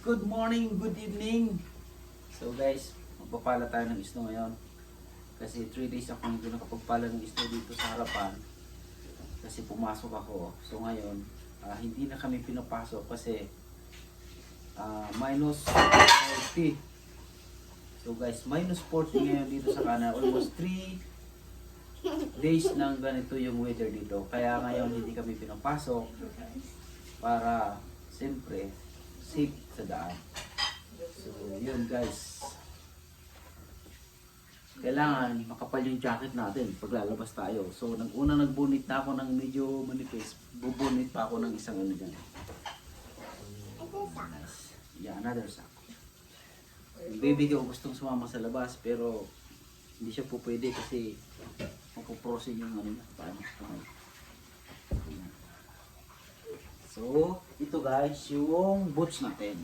good morning, good evening. So guys, magpapala tayo ng isno ngayon. Kasi 3 days ako hindi nakapagpala ng isno dito sa harapan. Kasi pumasok ako. So ngayon, ah, hindi na kami pinapasok kasi ah, minus 40. So guys, minus 40 ngayon dito sa kanan. Almost 3 days nang ganito yung weather dito. Kaya ngayon hindi kami pinapasok para siyempre safe sa daan. So yun guys. Kailangan makapal yung jacket natin pag lalabas tayo. So nag una nagbunit na ako ng medyo manipis. Bubunit pa ako ng isang ano dyan. Nice. Yeah, another sack. Yung baby ko gustong sumama sa labas pero hindi siya po pwede kasi mapuprosin yung ano niya. Paano? Kamay. So, ito guys, yung boots natin.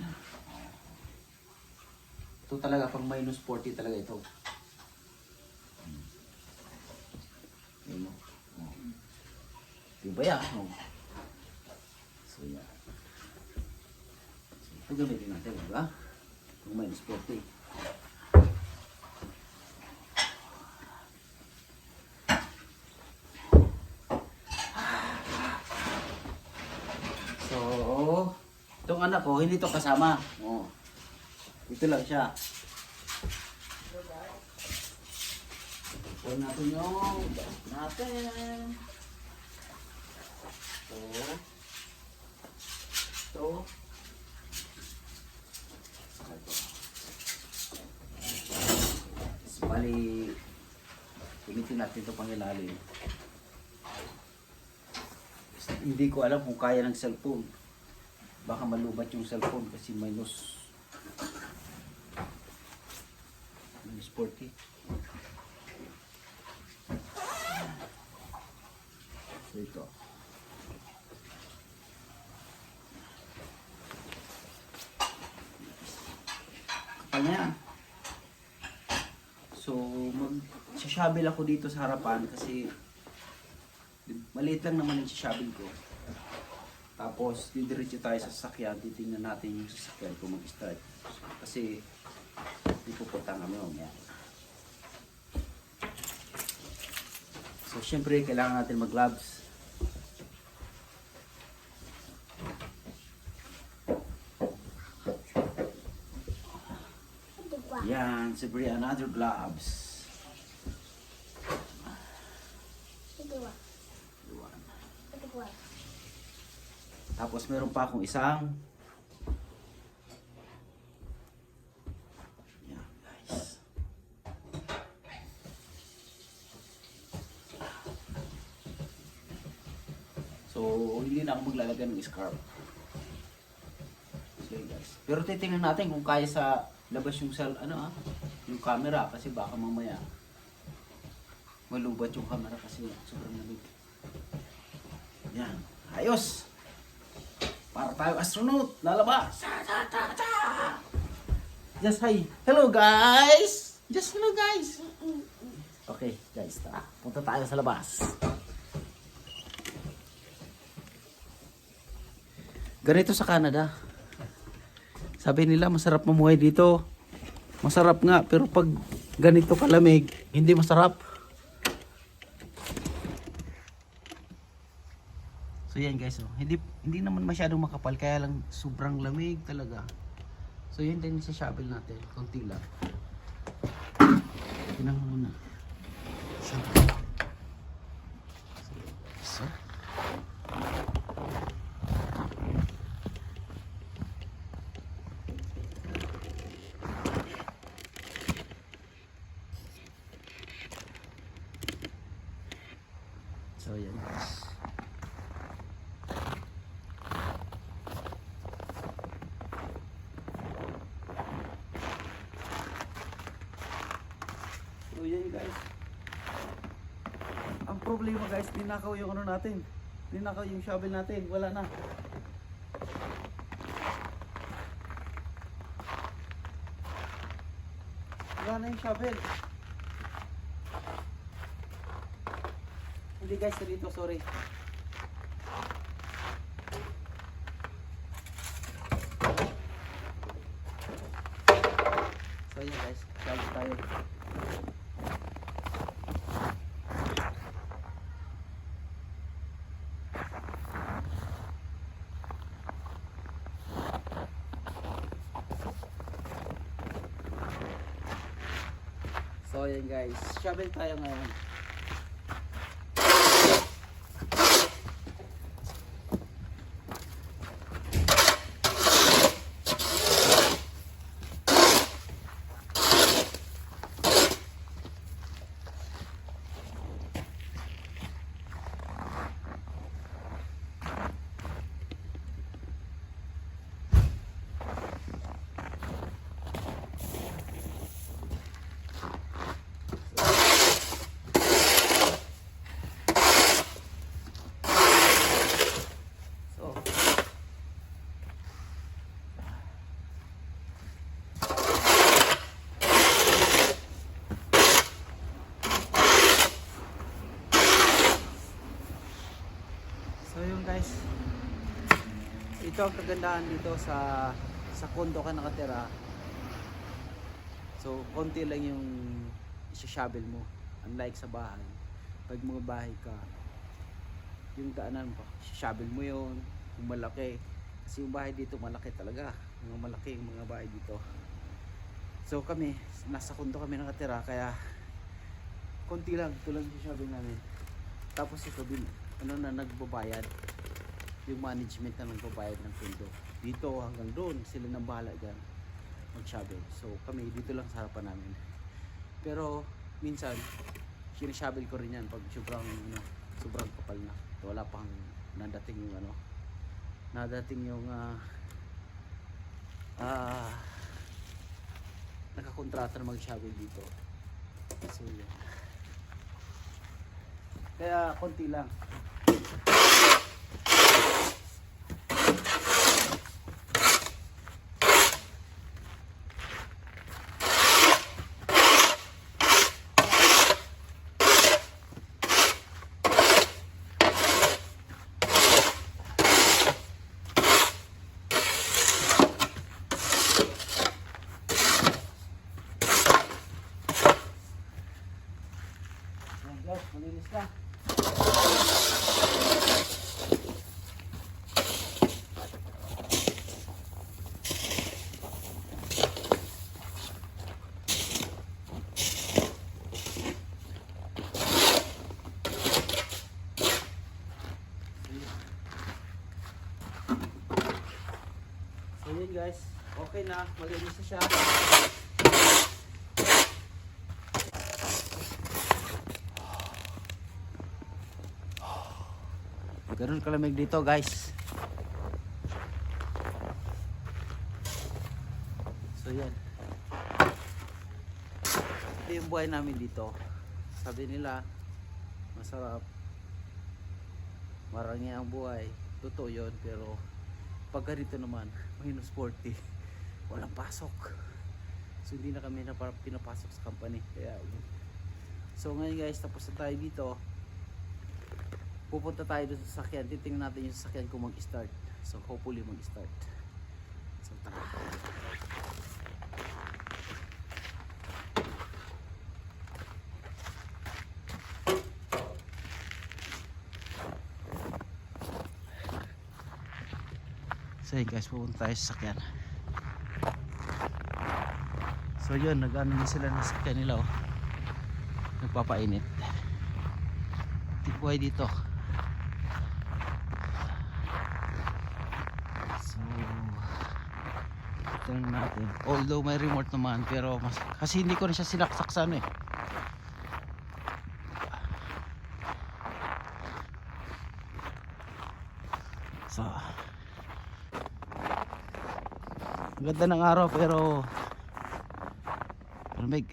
Ito talaga, pang minus 40 talaga ito. Ayan mo. Oh. Diba yan? Oh. So, yan. So, ito gamitin natin, diba? Pang minus 40. So, itong anak ko, hindi to kasama. Oh. Ito lang siya. Pull natin yung natin. Ito. Ito. Ito. Tapos, Bali, gamitin natin ito pang. Hindi ko alam kung kaya ng cellphone. Baka malubat yung cellphone kasi minus minus 40. So ito. Kapal na yan. So, mag-shabil ako dito sa harapan kasi Maliit lang naman yung sasabing ko. Tapos, didiretso tayo sa sasakyan. Titingnan natin yung sasakyan kung mag-start. Kasi, hindi pupunta kami mamaya. So, syempre, kailangan natin mag-gloves. Yan, siyempre, another gloves. Meron pa akong isang Yan guys. So, hindi na ako maglalagay ng scarf. So, guys. Pero titingnan natin kung kaya sa labas yung sal, ano ah, yung camera kasi baka mamaya malubat yung camera kasi sobrang lamig. Yan. Ayos! Para tayo astronaut! Lalabas! Ta, ta, ta, ta! Just hi! Hello guys! Just hello guys! Okay guys, tara. Punta tayo sa labas. Ganito sa Canada. Sabi nila masarap mamuhay dito. Masarap nga, pero pag ganito kalamig, hindi masarap. So yan guys, oh. hindi hindi naman masyadong makapal kaya lang sobrang lamig talaga. So yun din sa shovel natin, konti lang. Tingnan mo muna. So, so. So yan guys. So yan guys. Ang problema guys, ninakaw yung ano natin. Ninakaw yung shovel natin. Wala na. Wala na yung shovel. Hindi guys, dito, sorry. tayo. So yan guys, shovel tayo ngayon. So, So yun guys. Ito ang kagandahan dito sa sa kondo ka nakatira. So konti lang yung isa-shovel mo. Unlike sa bahay. Pag mga bahay ka, yung daanan mo, shovel mo yun, yung malaki. Kasi yung bahay dito malaki talaga. Mga malaki yung mga bahay dito. So kami, nasa kondo kami nakatira kaya konti lang, lang yung shovel namin. Tapos ito din, ano na nagbabayad. Yung management na nagbabayad ng kondo. Dito hanggang doon, sila nang bahala dyan mag-shovel. So kami dito lang sa harapan namin. Pero minsan, sinishovel ko rin yan pag sobrang, ano, sobrang kapal na. Wala pang nadating yung ano, nadating yung ah ah nakakontrata na mag-shovel dito. So yun. Kaya konti lang. Ayan guys, malinis na. So yun guys, okay na, malinis na siya. Ganun kalamig dito guys. So yan. Ito yung buhay namin dito. Sabi nila, masarap. Marangi ang buhay. Totoo yun, pero pag ganito naman, minus 40, walang pasok. So hindi na kami na pinapasok sa company. Kaya. So ngayon guys, tapos na tayo dito pupunta tayo doon sa sasakyan. Titingnan natin yung sasakyan kung mag-start. So hopefully mag-start. So tara. So guys, pupunta tayo sa sasakyan. So yun, nag-ano na sila ng sasakyan nila oh. Nagpapainit. Tikbuhay dito. So, tingnan natin. Although may remote naman, pero mas, kasi hindi ko na siya sinaksak sa ano eh. So, ganda ng araw pero malamig.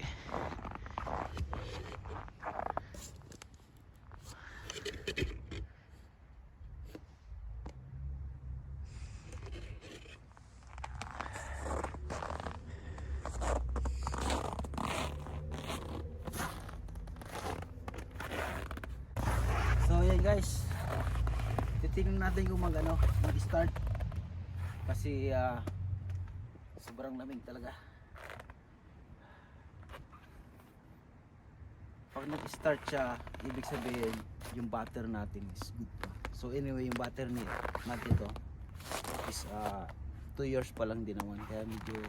So yan guys. Titingnan natin kung mag ano, mag-start. Kasi ah, sobrang lamig talaga. Pag nag-start siya, ibig sabihin, yung batter natin is good pa. So anyway, yung batter ni natin ito is 2 years pa lang din naman. Kaya medyo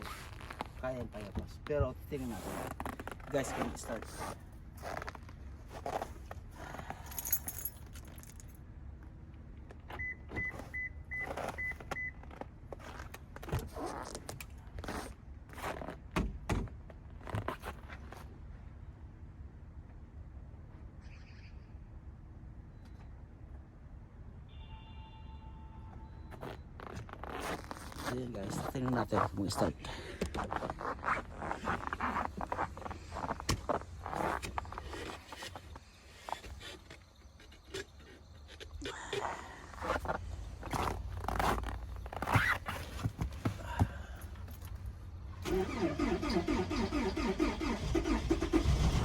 kayang kaya pa. Pero tingnan natin. Guys, can start. Ayan guys, tingnan natin kung start.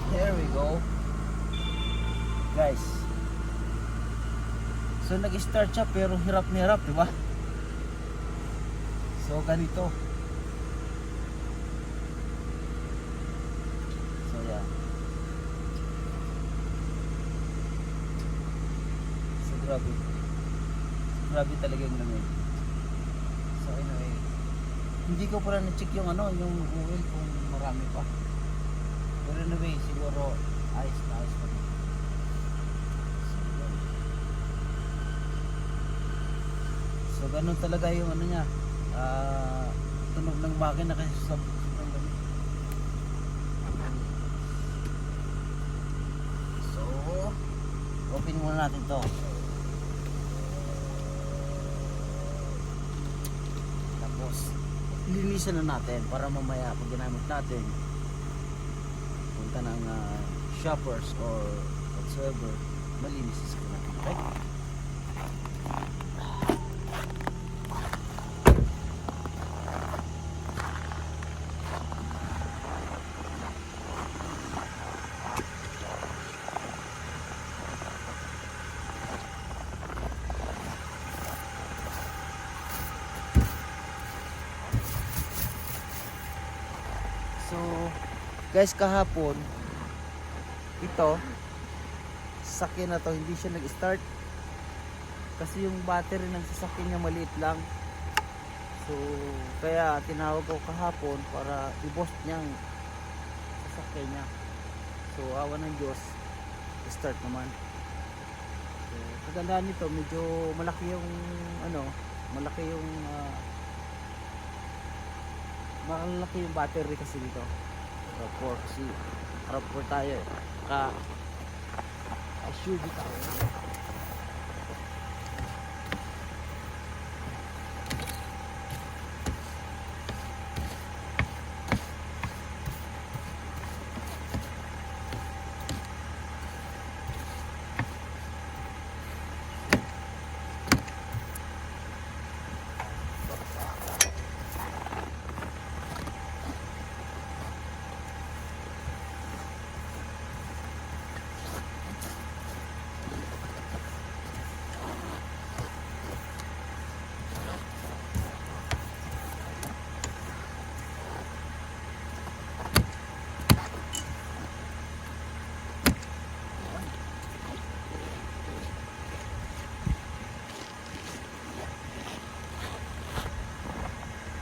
There we go. Guys. So nag-start siya pero hirap na hirap, di ba? So ganito. So yeah. So grabe. Grabe talaga yung lamig. So anyway. Hindi ko pala na-check yung ano, yung oil kung marami pa. Pero anyway, siguro ayos na ayos pa. rin. So ganun talaga yung ano niya. Ah, tunog ng makina kasi sa. So, open muna natin to. Tapos, linisan na natin para mamaya pag ginamit natin, punta ng ah, shoppers or whatsoever, malinis sa natin. Okay? So, guys, kahapon, ito, sasakyan na to, hindi siya nag-start. Kasi yung battery ng sasakyan niya maliit lang. So, kaya tinawag ko kahapon para i-boost niyang sasakyan niya. So, awa ng Diyos, start naman. So, kagandaan nito, medyo malaki yung, ano, malaki yung, ah, malaki yung battery kasi dito. RAV4 kasi RAV4 tayo eh. Ka SUV tayo.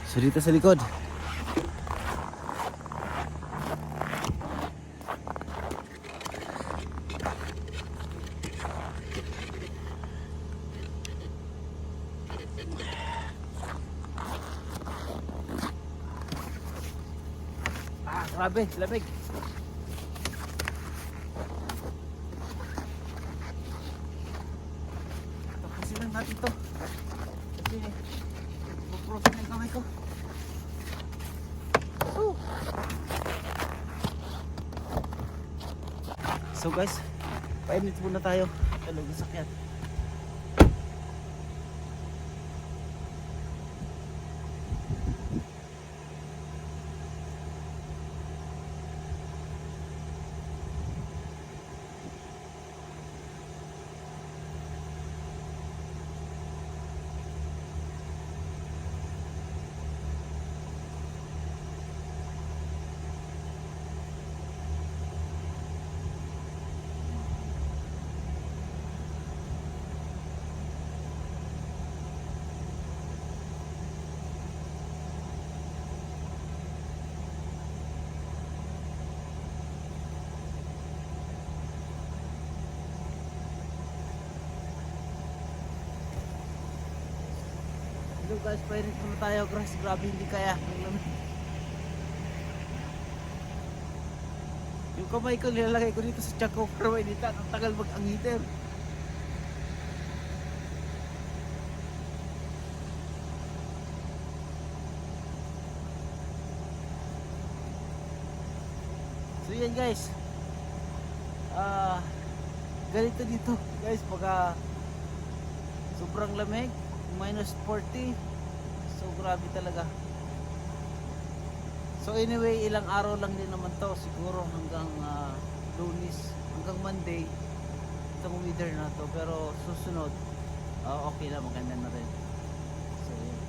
So dito sa likod. Ah, grabe, lamig. Tapusin lang natin to. Kasi, Buprosin na yung kamay ko. Oh. So guys, 5 minutes muna tayo. Talagang sakyan. Guys, painit muna tayo. Grabe, grabe hindi kaya. Yung kamay ko nilalagay ko dito sa tiyan ko para mainitan. Ang tagal mag ang heater. So yan guys. Ah, ganito dito guys pagka sobrang lamig, minus 40. So grabe talaga. So anyway, ilang araw lang din naman to, siguro hanggang ah, lunis, hanggang Monday itong weather na to. Pero susunod, ah, okay na, maganda na rin. So yun.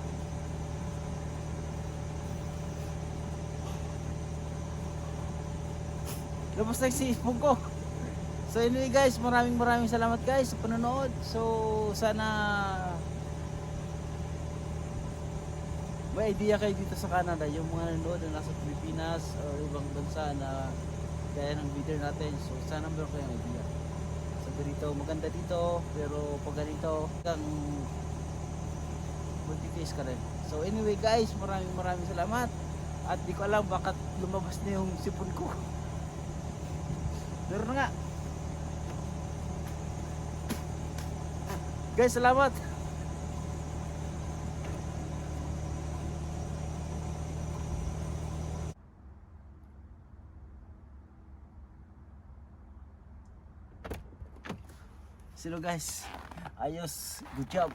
Labas na yung sipong ko. So anyway guys, maraming maraming salamat guys sa panonood. So sana may idea kayo dito sa Canada, yung mga nanonood na nasa Pilipinas o ibang bansa na gaya ng video natin. So sana meron kayong idea. Sabi dito, maganda dito, pero pag ganito, kang multi-face ka rin. So anyway guys, maraming maraming salamat. At di ko alam bakit lumabas na yung sipon ko. Na nga. Guys, salamat. Sino guys? Ayos. Good job.